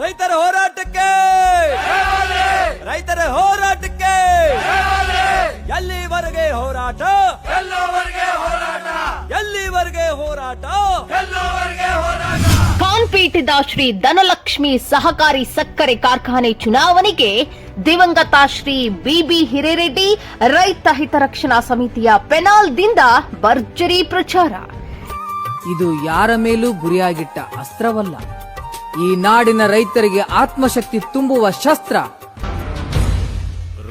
ರೈತರ ಹೋರಾಟಕ್ಕೆ! ರೈತರ ಹೋರಾಟಕ್ಕೆ! ಎಲ್ಲಿವರೆಗೆ ಹೋರಾಟ ಎಲ್ಲವರೆಗೆ ಹೋರಾಟ? ಕಾನ್ಪೀಠದ ಶ್ರೀ ಧನಲಕ್ಷ್ಮಿ ಸಹಕಾರಿ ಸಕ್ಕರೆ ಕಾರ್ಖಾನೆ ಚುನಾವಣೆಗೆ ದಿವಂಗತ ಶ್ರೀ ಬಿಬಿ ಹಿರೇರೆಡ್ಡಿ ರೈತ ಹಿತರಕ್ಷಣಾ ಸಮಿತಿಯ ಪೆನಾಲ್ದಿಂದ ಭರ್ಜರಿ ಪ್ರಚಾರ. ಇದು ಯಾರ ಮೇಲೂ ಗುರಿಯಾಗಿಟ್ಟ ಅಸ್ತ್ರವಲ್ಲ. ಈ ನಾಡಿನ ರೈತರಿಗೆ ಆತ್ಮಶಕ್ತಿ ತುಂಬುವ ಶಸ್ತ್ರ.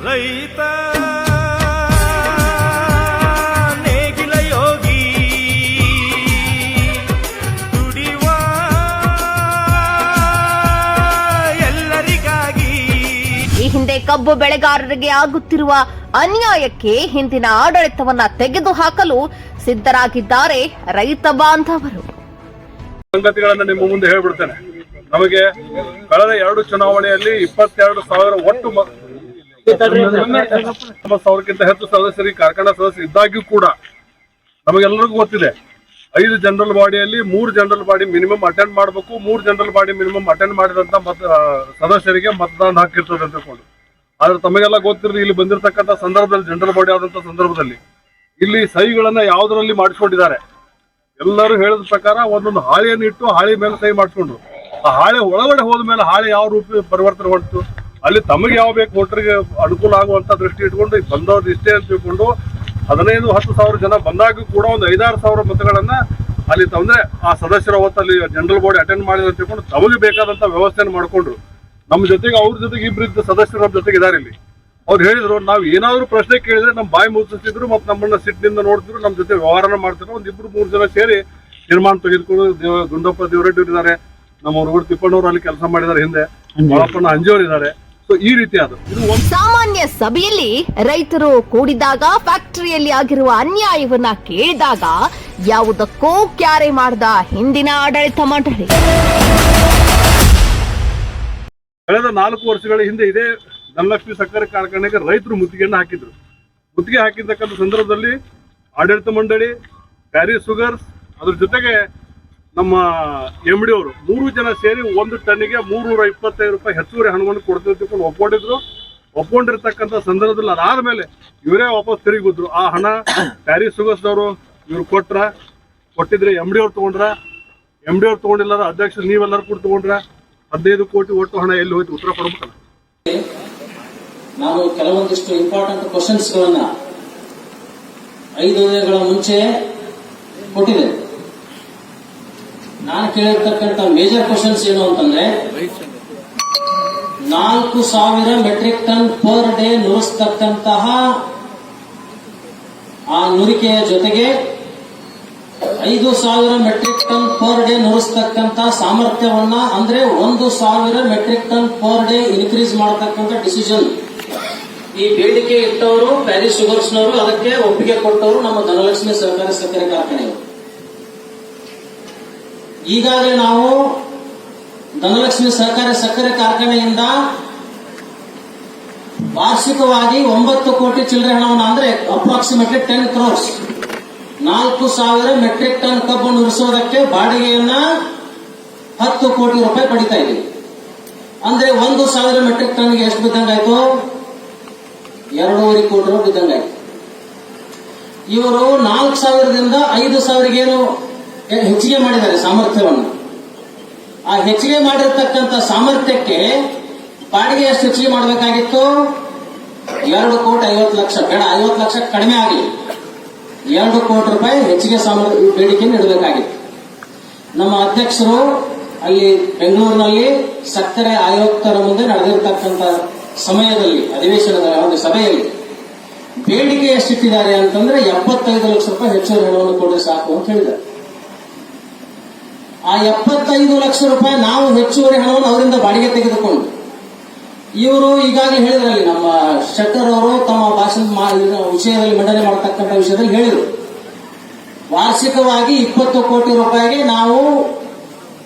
ರೈತ ಕಬ್ಬು ಬೆಳೆಗಾರರಿಗೆ ಆಗುತ್ತಿರುವ ಅನ್ಯಾಯಕ್ಕೆ ಹಿಂದಿನ ಆಡಳಿತವನ್ನ ತೆಗೆದುಹಾಕಲು ಸಿದ್ಧರಾಗಿದ್ದಾರೆ ರೈತ ಬಾಂಧವರು. ಸಂಗತಿಗಳನ್ನ ನಿಮ್ಮ ಮುಂದೆ ಹೇಳ್ಬಿಡ್ತೇನೆ. ನಮಗೆ ಕಳೆದ ಎರಡು ಚುನಾವಣೆಯಲ್ಲಿ ಇಪ್ಪತ್ತೆರಡು ಸಾವಿರ ಒಟ್ಟು ಸಾವಿರಕ್ಕಿಂತ ಹೆಚ್ಚು ಸದಸ್ಯರಿಗೆ ಕಾರ್ಖಾನೆ ಸದಸ್ಯರು ಇದ್ದಾಗ್ಯೂ ಕೂಡ ನಮಗೆಲ್ಲರಿಗೂ ಗೊತ್ತಿದೆ. ಐದು ಜನರಲ್ ಬಾಡಿಯಲ್ಲಿ ಮೂರು ಜನರಲ್ ಬಾಡಿ ಮಿನಿಮಮ್ ಅಟೆಂಡ್ ಮಾಡಬೇಕು, ಮೂರು ಜನರಲ್ ಬಾಡಿ ಮಿನಿಮಮ್ ಅಟೆಂಡ್ ಮಾಡಿದಂತ ಮತ ಸದಸ್ಯರಿಗೆ ಮತದಾನ ಹಾಕಿರ್ತದೆ ಅಂತ ಆದ್ರೆ ತಮಗೆಲ್ಲ ಗೊತ್ತಿರಲಿ, ಇಲ್ಲಿ ಬಂದಿರತಕ್ಕಂತ ಸಂದರ್ಭದಲ್ಲಿ ಜನರಲ್ ಬಾಡಿ ಆದಂತ ಸಂದರ್ಭದಲ್ಲಿ ಇಲ್ಲಿ ಸಹಿಗಳನ್ನ ಯಾವುದರಲ್ಲಿ ಮಾಡಿಸ್ಕೊಂಡಿದ್ದಾರೆ? ಎಲ್ಲರೂ ಹೇಳಿದ ಪ್ರಕಾರ ಒಂದೊಂದು ಹಾಳೆಯನ್ನು ಇಟ್ಟು ಹಾಳೆ ಮೇಲೆ ಸಹಿ ಮಾಡಿಸ್ಕೊಂಡ್ರು. ಆ ಹಾಳೆ ಒಳಗಡೆ ಹೋದ ಮೇಲೆ ಹಾಳೆ ಯಾವ ರೂಪ ಪರಿವರ್ತನೆ ಹೊಂಟು ಅಲ್ಲಿ ತಮಗೆ ಯಾವ ಬೇಕು ಅನುಕೂಲ ಆಗುವಂತ ದೃಷ್ಟಿ ಇಟ್ಕೊಂಡು ಬಂದವ್ರು ಇಷ್ಟೇ ಅಂತ ತಿಳ್ಕೊಂಡು ಹದಿನೈದು, ಹತ್ತು ಸಾವಿರ ಜನ ಬಂದಾಗ ಕೂಡ ಒಂದು ಐದಾರು ಸಾವಿರ ಮತಗಳನ್ನ ಅಲ್ಲಿ ತಂದ್ರೆ ಆ ಸದಸ್ಯರ ಹೊತ್ತಲ್ಲಿ ಜನರಲ್ ಬಾಡಿ ಅಟೆಂಡ್ ಮಾಡಿದ್ರು ಅಂತ ತಿಳ್ಕೊಂಡು ತಮಗೆ ಬೇಕಾದಂತ ವ್ಯವಸ್ಥೆಯನ್ನು ಮಾಡ್ಕೊಂಡ್ರು. ನಮ್ಮ ಜೊತೆಗೆ ಅವ್ರ ಜೊತೆಗೆ ಇಬ್ರು ಇದ್ದ ಸದಸ್ಯರು ನಮ್ಮ ಜೊತೆಗೆ ಇದಾರೆ ಇಲ್ಲಿ. ಅವ್ರು ಹೇಳಿದ್ರು ನಾವು ಏನಾದ್ರು ಪ್ರಶ್ನೆ ಕೇಳಿದ್ರೆ ನಮ್ಮ ಬಾಯಿ ಮುಚ್ಚಿಸಿದ್ರು ಮತ್ತೆ ನಮ್ಮನ್ನ ಸಿಟ್ಟಿನಿಂದ ನೋಡ್ತಿದ್ರು ನಮ್ಮ ಜೊತೆ ವ್ಯವಹಾರನ ಮಾಡ್ತಾರೆ ಒಂದ್ ಇಬ್ರು ಮೂರು ಜನ ಸೇರಿ ತೀರ್ಮಾನ ತೆಗೆದುಕೊಂಡು ದೇವ ಗುಂಡಪ್ಪ ದೇವರೆಡ್ಡಿ ಇದ್ದಾರೆ ನಮ್ಮ ಹುಡುಗರು ತಿಪ್ಪಣ್ಣವ್ರು ಅಲ್ಲಿ ಕೆಲಸ ಮಾಡಿದ್ದಾರೆ ಹಿಂದೆ. ಬಾಳಪ್ಪಣ್ಣ ಅಂಜಿಯವರು ಇದ್ದಾರೆ ಸೊ ಈ ರೀತಿ ಅದು. ಇದು ಒಂದು ಸಾಮಾನ್ಯ ಸಭೆಯಲ್ಲಿ ರೈತರು ಕೂಡಿದಾಗ ಫ್ಯಾಕ್ಟರಿಯಲ್ಲಿ ಆಗಿರುವ ಅನ್ಯಾಯವನ್ನ ಕೇಳಿದಾಗ ಯಾವುದಕ್ಕೂ ಕ್ಯಾರೆ ಮಾಡದ ಹಿಂದಿನ ಆಡಳಿತ ಮಂಡಳಿ. ಕಳೆದ ನಾಲ್ಕು ವರ್ಷಗಳ ಹಿಂದೆ ಇದೇ ಧನಲಕ್ಷ್ಮಿ ಸಕ್ಕರೆ ಕಾರ್ಖಾನೆಗೆ ರೈತರು ಮುತ್ತಿಗೆಯನ್ನು ಹಾಕಿದ್ರು. ಮುತ್ತಿಗೆ ಹಾಕಿರ್ತಕ್ಕಂಥ ಸಂದರ್ಭದಲ್ಲಿ ಆಡಳಿತ ಮಂಡಳಿ ಪ್ಯಾರಿ ಸುಗರ್ಸ್ ಅದ್ರ ಜೊತೆಗೆ ನಮ್ಮ ಎಂ ಡಿ ಅವರು ಮೂರು ಜನ ಸೇರಿ ಒಂದು ಟನ್ನಿಗೆ ಮೂರ್ನೂರ ಇಪ್ಪತ್ತೈದು ರೂಪಾಯಿ ಹೆಚ್ಚುವರಿ ಹಣವನ್ನು ಕೊಡ್ತೀವಿ ತಿಳ್ಕೊಂಡು ಒಪ್ಕೊಂಡಿದ್ರು. ಒಪ್ಕೊಂಡಿರ್ತಕ್ಕಂಥ ಸಂದರ್ಭದಲ್ಲಿ ಅದಾದ್ಮೇಲೆ ಇವರೇ ವಾಪಸ್ ತಿರುಗಿ ಹೋದ್ರು. ಆ ಹಣ ಪ್ಯಾರಿ ಶುಗರ್ಸ್ ಅವರು ಇವ್ರು ಕೊಟ್ರ, ಕೊಟ್ಟಿದ್ರೆ ಎಂ ಡಿ ಅವ್ರು ತೊಗೊಂಡ್ರ. ಎಂ ಡಿ ಅವ್ರು ತಗೊಂಡಿಲ್ಲ ಅಧ್ಯಕ್ಷರು ನೀವೆಲ್ಲರೂ ಕೂಡ ತಗೊಂಡ್ರ. ಹದಿನೈದು ಕೋಟಿ ಒಟ್ಟು ಹಣ ಎಲ್ಲಿ ಹೋಯ್ತು? ಉತ್ತರ ಕೊಡ್ಬೇಕಲ್ಲ. ನಾನು ಕೆಲವೊಂದಿಷ್ಟು ಇಂಪಾರ್ಟೆಂಟ್ ಕ್ವಶನ್ಸ್ ಗಳನ್ನ ಐದು ದಿನಗಳ ಮುಂಚೆ ಕೊಟ್ಟಿದೆ ನಾನು ಕೇಳಿರ್ತಕ್ಕಂಥ ಮೇಜರ್ ಕ್ವಶನ್ಸ್ ಏನು ಅಂತಂದ್ರೆ, ನಾಲ್ಕು ಸಾವಿರ ಮೆಟ್ರಿಕ್ ಟನ್ ಪರ್ ಡೇ ನುರಿಸ್ತಕ್ಕಂತಹ ಆ ನುರಿಕೆಯ ಜೊತೆಗೆ ಐದು ಸಾವಿರ ಮೆಟ್ರಿಕ್ ಟನ್ ಪರ್ ಡೇ ನುರಿಸ್ತಕ್ಕಂತ ಸಾಮರ್ಥ್ಯವನ್ನ ಅಂದ್ರೆ ಒಂದು ಸಾವಿರ metric ton per day increase ಮಾಡತಕ್ಕಂತ decision ಈ ಬೇಡಿಕೆ ಇಟ್ಟವರು ಪ್ಯಾರಿಸ್ ಶುಗರ್ಸ್ನವರು ಅದಕ್ಕೆ ಒಪ್ಪಿಗೆ ಕೊಟ್ಟವರು ನಮ್ಮ ಧನಲಕ್ಷ್ಮಿ ಸಹಕಾರಿ ಸಕ್ಕರೆ ಕಾರ್ಖಾನೆ ಈಗಾಗಲೇ ನಾವು ಧನಲಕ್ಷ್ಮಿ ಸಹಕಾರಿ ಸಕ್ಕರೆ ಕಾರ್ಖಾನೆಯಿಂದ ವಾರ್ಷಿಕವಾಗಿ ಒಂಬತ್ತು ಕೋಟಿ ಚಿಲ್ಲರೆ ಹಣವನ್ನು ಅಂದ್ರೆ ಅಪ್ರಾಕ್ಸಿಮೇಟ್ಲಿ ಟೆನ್ ಕ್ರೋರ್ಸ್ ನಾಲ್ಕು ಸಾವಿರ ಮೆಟ್ರಿಕ್ ಟನ್ ಕಬ್ಬನ್ನು ಉರಿಸೋದಕ್ಕೆ ಬಾಡಿಗೆಯನ್ನ ಹತ್ತು ಕೋಟಿ ರೂಪಾಯಿ ಪಡಿತಾ ಇದ್ದೀವಿ. ಅಂದ್ರೆ ಒಂದು ಸಾವಿರ ಮೆಟ್ರಿಕ್ ಟನ್ಗೆ ಎಷ್ಟು ಬಿದ್ದಂಗಾಯ್ತು ಎರಡೂವರೆ ಕೋಟಿ ರೂಪಾಯಿ ಬಿದ್ದಂಗಾಯ್ತು ಇವರು ನಾಲ್ಕು ಸಾವಿರದಿಂದ ಐದು ಸಾವಿರಕ್ಕೆ ಏನು ಹೆಚ್ಚಿಗೆ ಮಾಡಿದ್ದಾರೆ ಸಾಮರ್ಥ್ಯವನ್ನು. ಆ ಹೆಚ್ಚಿಗೆ ಮಾಡಿರ್ತಕ್ಕಂಥ ಸಾಮರ್ಥ್ಯಕ್ಕೆ ಬಾಡಿಗೆ ಎಷ್ಟು ಹೆಚ್ಚಿಗೆ ಮಾಡಬೇಕಾಗಿತ್ತು? ಎರಡು ಕೋಟಿ ಐವತ್ತು ಲಕ್ಷ, ಬೇಡ, ಐವತ್ತು ಲಕ್ಷ ಕಡಿಮೆ ಆಗಲಿ ಎರಡು ಕೋಟಿ ರೂಪಾಯಿ ಹೆಚ್ಚಿಗೆ ಬೇಡಿಕೆಯನ್ನು ಇಡಬೇಕಾಗಿತ್ತು ನಮ್ಮ ಅಧ್ಯಕ್ಷರು ಅಲ್ಲಿ ಬೆಂಗಳೂರಿನಲ್ಲಿ ಸಕ್ಕರೆ ಆಯುಕ್ತರ ಮುಂದೆ ನಡೆದಿರ್ತಕ್ಕಂಥ ಸಮಯದಲ್ಲಿ, ಅಧಿವೇಶನದ ಒಂದು ಸಭೆಯಲ್ಲಿ ಬೇಡಿಕೆ ಎಷ್ಟಿಟ್ಟಿದ್ದಾರೆ ಅಂತಂದ್ರೆ ಎಪ್ಪತ್ತೈದು ಲಕ್ಷ ರೂಪಾಯಿ ಹೆಚ್ಚುವರಿ ಹಣವನ್ನು ಕೊಡಲು ಸಾಕು ಅಂತ ಹೇಳಿದ್ದಾರೆ. ಆ ಎಪ್ಪತ್ತೈದು ಲಕ್ಷ ರೂಪಾಯಿ ನಾವು ಹೆಚ್ಚುವರಿ ಹಣವನ್ನು ಅವರಿಂದ ಬಾಡಿಗೆ ತೆಗೆದುಕೊಂಡು ಇವರು ಈಗಾಗಲೇ ಹೇಳಿದ್ರಲ್ಲಿ ನಮ್ಮ ಶೆಟ್ಟರ್ ಅವರು ತಮ್ಮ ಭಾಷಣ ಮಾ- ವಿಷಯದಲ್ಲಿ ಮಂಡನೆ ಮಾಡತಕ್ಕಂಥ ವಿಷಯದಲ್ಲಿ ಹೇಳಿದರು. ವಾರ್ಷಿಕವಾಗಿ ಇಪ್ಪತ್ತು ಕೋಟಿ ರೂಪಾಯಿಗೆ ನಾವು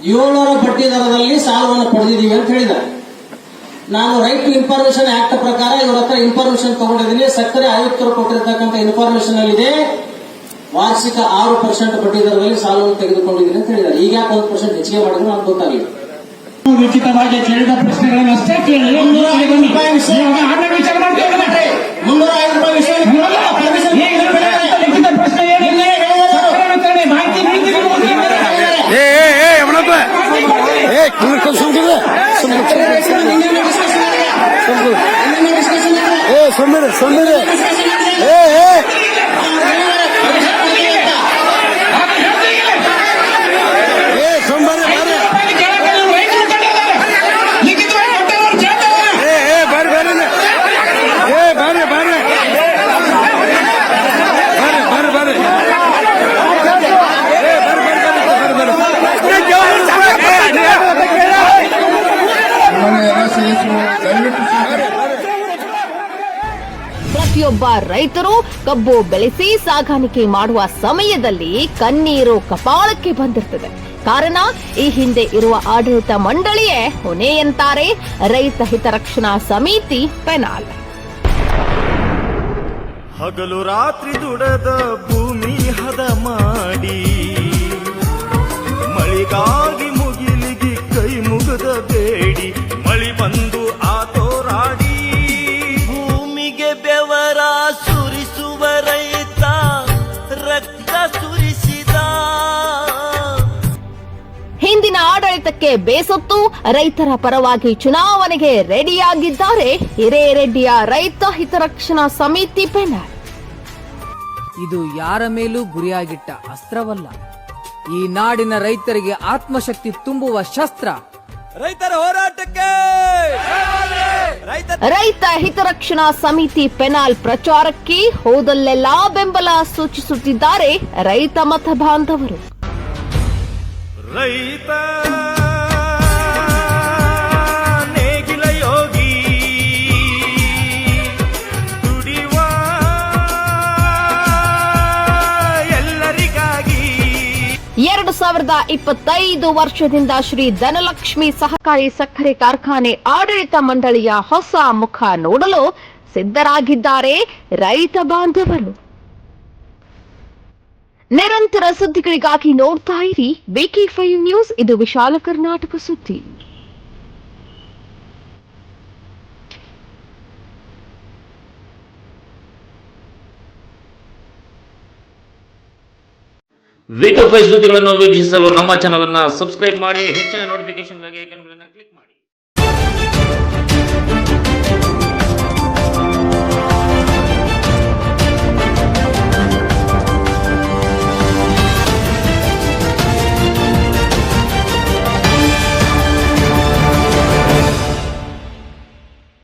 ಏಳರ ಬಡ್ಡಿ ದರದಲ್ಲಿ ಸಾಲವನ್ನು ಪಡೆದಿದ್ದೀವಿ ಅಂತ ಹೇಳಿದ್ದಾರೆ. ನಾನು ರೈಟ್ ಟು ಇನ್ಫಾರ್ಮೇಶನ್ ಆಕ್ಟ್ ಪ್ರಕಾರ ಇವರ ಹತ್ರ ಇನ್ಫಾರ್ಮೇಶನ್ ತಗೊಂಡಿದ್ದೀನಿ. ಸಕ್ಕರೆ ಆಯುಕ್ತರು ಕೊಟ್ಟಿರ್ತಕ್ಕಂಥ ಇನ್ಫಾರ್ಮೇಶನ್ ಅಲ್ಲಿ ಇದೆ ವಾರ್ಷಿಕ ಆರು ಪರ್ಸೆಂಟ್ ಬಡ್ಡಿ ದರದಲ್ಲಿ ಸಾಲವನ್ನು ತೆಗೆದುಕೊಂಡಿದ್ದೀನಿ ಅಂತ ಹೇಳಿದ್ದಾರೆ. ಈಗ ಯಾಕೆ ಒಂದು ಪರ್ಸೆಂಟ್ ಹೆಚ್ಚಿಗೆ ಮಾಡಿದ್ರು ನಾನು ಗೊತ್ತಾಗಲಿಲ್ಲ. ಉಚಿತವಾಗಿ ಕೇಳಿದ ಪ್ರಶ್ನೆಗಳನ್ನು ಅಷ್ಟೇ ಕೇಳಿ ಮುನ್ನೂರ ಐದು. ರೂಪಾಯಿ ವಿಷಯ- ಇವಾಗ ವಿಚಾರ ಮಾಡ್ತೀವಿ ಮುನ್ನೂರ ಐದು ರೂಪಾಯಿ ವಿಷಯ. ಲಿಖಿತ ಪ್ರಶ್ನೆ ಮಾಹಿತಿ ಸುಮ್ಮನೆ ಸುಮ್ಮನೆ ಏ ಏ. ಪ್ರತಿಯೊಬ್ಬ ರೈತರು ಕಬ್ಬು ಬೆಳೆಸಿ ಸಾಗಾಣಿಕೆ ಮಾಡುವ ಸಮಯದಲ್ಲಿ ಕಣ್ಣೀರು ಕಪಾಳಕ್ಕೆ ಬಂದಿರ್ತದೆ. ಕಾರಣ, ಈ ಹಿಂದೆ ಇರುವ ಆಡಳಿತ ಮಂಡಳಿಯೇ ಹೊಣೆ ಎಂತಾರೆ ರೈತ ಹಿತರಕ್ಷಣಾ ಸಮಿತಿ ಪೆನಾಲ್. ಹಗಲು ರಾತ್ರಿ ದುಡದ ಭೂಮಿ ಹದ ಮಾಡಿ ಮಳಿಗಾಗಿ ಬಂದು ಆತೋರಾಡಿ. ಭೂಮಿಗೆ ಬೆವರ ಸುರಿಸುವ ರೈತ ರಕ್ತ ಸುರಿಸಿದ. ಹಿಂದಿನ ಆಡಳಿತಕ್ಕೆ ಬೇಸತ್ತು ರೈತರ ಪರವಾಗಿ ಚುನಾವಣೆಗೆ ರೆಡಿಯಾಗಿದ್ದಾರೆ ಹಿರೇರೆಡ್ಡಿಯ ರೈತ ಹಿತರಕ್ಷಣಾ ಸಮಿತಿ ಪೆನಾಲ್ ಇದು ಯಾರ ಮೇಲೂ ಗುರಿಯಾಗಿಟ್ಟ ಅಸ್ತ್ರವಲ್ಲ. ಈ ನಾಡಿನ ರೈತರಿಗೆ ಆತ್ಮಶಕ್ತಿ ತುಂಬುವ ಶಸ್ತ್ರ ರೈತರ ಹೋರಾಟಕ್ಕೆ! ರೈತ ರೈತ ಹಿತರಕ್ಷಣಾ ಸಮಿತಿ ಪೆನಾಲ್ ಪ್ರಚಾರಕ್ಕೆ ಹೋದಲ್ಲೆಲ್ಲಾ ಬೆಂಬಲ ಸೂಚಿಸುತ್ತಿದ್ದಾರೆ ರೈತ ಮತ ಬಾಂಧವರು. ರೈತ ಸಾವಿರದ ಇಪ್ಪತ್ತೈದು ವರ್ಷದಿಂದ ಶ್ರೀ ಧನಲಕ್ಷ್ಮಿ ಸಹಕಾರಿ ಸಕ್ಕರೆ ಕಾರ್ಖಾನೆ ಆಡಳಿತ ಮಂಡಳಿಯ ಹೊಸ ಮುಖ ನೋಡಲು ಸಿದ್ಧರಾಗಿದ್ದಾರೆ ರೈತ ಬಾಂಧವರು. ನಿರಂತರ ಸುದ್ದಿಗಳಿಗಾಗಿ ನೋಡ್ತಾ ಇರಿ ಬೇಕಿ ಫೈವ್ ನ್ಯೂಸ್ ಇದು ವಿಶಾಲ ಕರ್ನಾಟಕ ಸುದ್ದಿ. ವೀಡಿಯೋ ಸುದ್ದಿಗಳನ್ನು ವೀಕ್ಷಿಸಲು ನಮ್ಮ ಚಾನಲ್ ಅನ್ನು ಸಬ್ಸ್ಕ್ರೈಬ್ ಮಾಡಿ ಹೆಚ್ಚಿನ ನೋಟಿಫಿಕೇಶನ್ಗಾಗಿ